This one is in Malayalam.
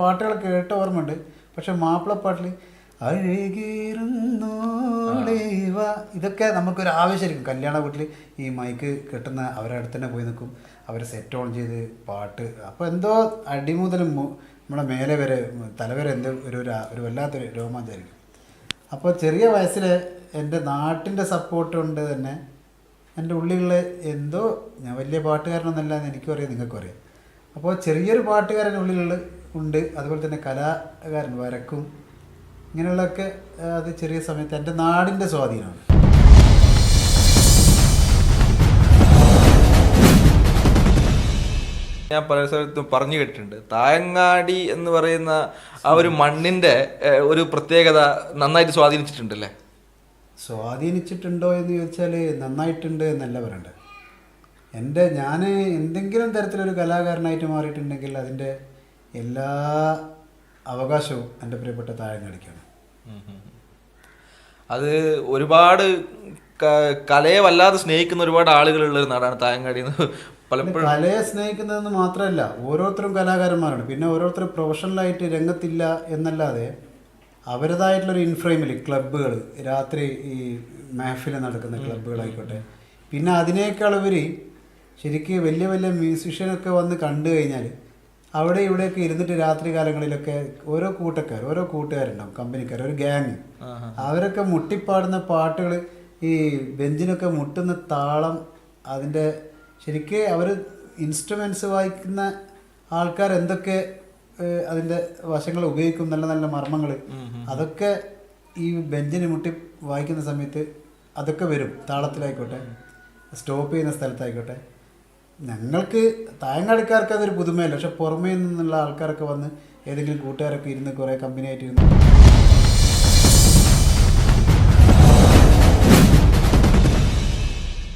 പാട്ടുകൾ കേട്ട ഓർമ്മയുണ്ട്. പക്ഷെ മാപ്പിളപ്പാട്ടിൽ അഴുകിയിരുന്നോളേവ ഇതൊക്കെ നമുക്കൊരു ആവശ്യമായിരിക്കും കല്യാണ വീട്ടിൽ ഈ മൈക്ക് കിട്ടുന്ന അവരുടെ അടുത്ത് തന്നെ പോയി നിൽക്കും. അവർ സെറ്റ് ഓൺ ചെയ്ത് പാട്ട്. അപ്പോൾ എന്തോ അടിമുതലും നമ്മുടെ മേലെ വരെ തലവരെ എന്തോ ഒരു ഒരു വല്ലാത്തൊരു രോമാഞ്ചായിരിക്കും അപ്പോൾ ചെറിയ വയസ്സിൽ എന്റെ നാട്ടിന്റെ സപ്പോർട്ട് കൊണ്ട് തന്നെ എന്റെ ഉള്ളിലുള്ള എന്തോ ഞാൻ വലിയ പാട്ടുകാരനൊന്നല്ല എന്ന് എനിക്കും അറിയാം നിങ്ങൾക്കും അറിയാം. അപ്പോൾ ചെറിയൊരു പാട്ടുകാരന്റെ ഉള്ളിലുള്ള ഉണ്ട്. അതുപോലെ തന്നെ കലാകാരൻ വരക്കും. ഇങ്ങനെയുള്ളതൊക്കെ അത് ചെറിയ സമയത്ത് എന്റെ നാടിന്റെ സ്വാധീനമാണ്. ഞാൻ പല സ്ഥലത്തും പറഞ്ഞു കേട്ടിട്ടുണ്ട്. തായങ്ങാടി എന്ന് പറയുന്ന ആ ഒരു മണ്ണിന്റെ ഒരു പ്രത്യേകത നന്നായിട്ട് സ്വാധീനിച്ചിട്ടുണ്ടല്ലേ? സ്വാധീനിച്ചിട്ടുണ്ടോ എന്ന് ചോദിച്ചാൽ നന്നായിട്ടുണ്ട് എന്നല്ല പറയണ്ടത്. എന്റെ ഞാൻ എന്തെങ്കിലും തരത്തിലൊരു കലാകാരനായിട്ട് മാറിയിട്ടുണ്ടെങ്കിൽ അതിന്റെ എല്ലാ അവകാശവും എന്റെ പ്രിയപ്പെട്ട താഴങ്ങടിക്കാണ് അത് ഒരുപാട് കലയെ വല്ലാതെ സ്നേഹിക്കുന്ന ഒരുപാട് ആളുകളുള്ള ഒരു നാടാണ് തായങ്ങാടി എന്ന് പലപ്പോഴും കലയെ സ്നേഹിക്കുന്നതെന്ന് മാത്രമല്ല ഓരോരുത്തരും കലാകാരന്മാരാണ്. പിന്നെ ഓരോരുത്തരും പ്രൊഫഷണലായിട്ട് രംഗത്തില്ല എന്നല്ലാതെ അവരുടേതായിട്ടുള്ളൊരു ഇൻഫ്രെയിമിൽ ക്ലബ്ബുകൾ രാത്രി ഈ മെഹഫിൽ നടക്കുന്ന ക്ലബ്ബുകളായിക്കോട്ടെ പിന്നെ അതിനേക്കാൾ ഉപരി ശരിക്ക് വലിയ വലിയ മ്യൂസിഷ്യനൊക്കെ വന്ന് കണ്ടു കഴിഞ്ഞാൽ അവിടെ ഇവിടെയൊക്കെ ഇരുന്നിട്ട് രാത്രി കാലങ്ങളിലൊക്കെ ഓരോ കൂട്ടക്കാർ ഓരോ കൂട്ടുകാരുണ്ടാവും കമ്പനിക്കാർ ഒരു ഗ്യാങ് അവരൊക്കെ മുട്ടിപ്പാടുന്ന പാട്ടുകൾ ഈ ബെഞ്ചിനൊക്കെ മുട്ടുന്ന താളം അതിന്റെ ശരിക്ക് അവർ ഇൻസ്ട്രുമെൻസ് വായിക്കുന്ന ആൾക്കാർ എന്തൊക്കെ അതിന്റെ വശങ്ങൾ ഉപയോഗിക്കും നല്ല നല്ല മർമ്മങ്ങൾ അതൊക്കെ ഈ ബെഞ്ചിന് മുട്ടി വായിക്കുന്ന സമയത്ത് അതൊക്കെ വരും താളത്തിലായിക്കോട്ടെ സ്റ്റോപ്പ് ചെയ്യുന്ന സ്ഥലത്തായിക്കോട്ടെ. ഞങ്ങൾക്ക് തായങ്ങാടിക്കാർക്ക് അതൊരു പുതുമയല്ല. പക്ഷെ പുറമേ നിന്നുള്ള ആൾക്കാരൊക്കെ വന്ന് ഏതെങ്കിലും കൂട്ടുകാരൊക്കെ ഇരുന്ന് കുറേ കമ്പനിയായിട്ട് ഇരുന്ന്